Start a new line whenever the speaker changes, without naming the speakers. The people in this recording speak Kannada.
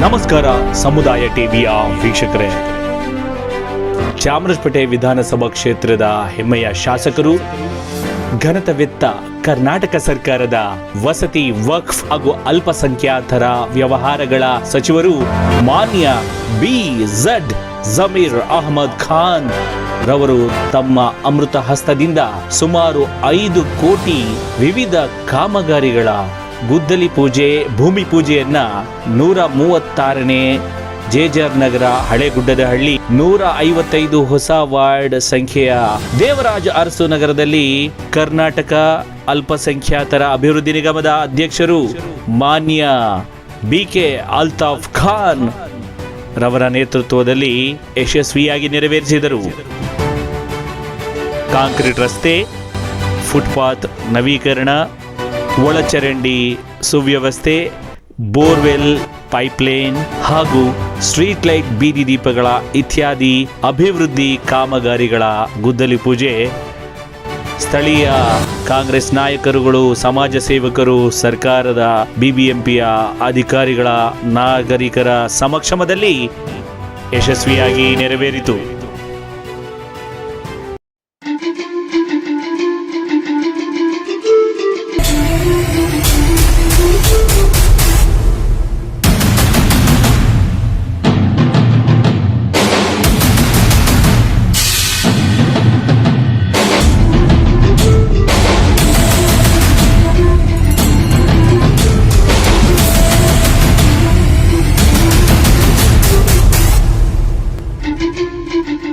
ನಮಸ್ಕಾರ ಸಮುದಾಯ ಟಿವಿಯ ವೀಕ್ಷಕರೇ. ಚಾಮರಾಜಪೇಟೆ ವಿಧಾನಸಭಾ ಕ್ಷೇತ್ರದ ಹೆಮ್ಮೆಯ ಶಾಸಕರು, ಘನತವೆತ್ತ ಕರ್ನಾಟಕ ಸರ್ಕಾರದ ವಸತಿ, ವಕ್ಫ್ ಹಾಗೂ ಅಲ್ಪಸಂಖ್ಯಾತರ ವ್ಯವಹಾರಗಳ ಸಚಿವರು ಮಾನ್ಯ ಬಿ ಝಡ್ ಜಮೀರ್ ಅಹಮದ್ ಖಾನ್ ರವರು ತಮ್ಮ ಅಮೃತ ಹಸ್ತದಿಂದ ಸುಮಾರು ಐದು ಕೋಟಿ ವಿವಿಧ ಕಾಮಗಾರಿಗಳ ಗುದ್ದಲಿ ಪೂಜೆ, ಭೂಮಿ ಪೂಜೆಯನ್ನ ನೂರ ಮೂವತ್ತಾರನೇ ಜೇಜರ್ ನಗರ ಹಳೆಗುಡ್ಡದಹಳ್ಳಿ ನೂರ ಐವತ್ತೈದು ಹೊಸ ವಾರ್ಡ್ ಸಂಖ್ಯೆಯ ದೇವರಾಜ ಅರಸು ನಗರದಲ್ಲಿ ಕರ್ನಾಟಕ ಅಲ್ಪಸಂಖ್ಯಾತರ ಅಭಿವೃದ್ಧಿ ನಿಗಮದ ಅಧ್ಯಕ್ಷರು ಮಾನ್ಯ ಬಿ ಕೆ ಅಲ್ತಾಫ್ ಖಾನ್ ರವರ ನೇತೃತ್ವದಲ್ಲಿ ಯಶಸ್ವಿಯಾಗಿ ನೆರವೇರಿಸಿದರು. ಕಾಂಕ್ರೀಟ್ ರಸ್ತೆ, ಫುಟ್ಪಾತ್ ನವೀಕರಣ ಒಳಚರಂಡಿ ಸುವ್ಯವಸ್ಥೆ, ಬೋರ್ವೆಲ್, ಪೈಪ್ಲೈನ್ ಹಾಗೂ ಸ್ಟ್ರೀಟ್ ಲೈಟ್ ಬೀದಿ ದೀಪಗಳ ಇತ್ಯಾದಿ ಅಭಿವೃದ್ಧಿ ಕಾಮಗಾರಿಗಳ ಗುದ್ದಲಿ ಪೂಜೆ. ಸ್ಥಳೀಯ ಕಾಂಗ್ರೆಸ್ ನಾಯಕರುಗಳು, ಸಮಾಜ ಸೇವಕರು, ಸರ್ಕಾರದ ಬಿಬಿಎಂಪಿಯ ಅಧಿಕಾರಿಗಳ ನಾಗರಿಕರ ಸಮಕ್ಷಮದಲ್ಲಿ ಯಶಸ್ವಿಯಾಗಿ ನೆರವೇರಿತು. Thank you.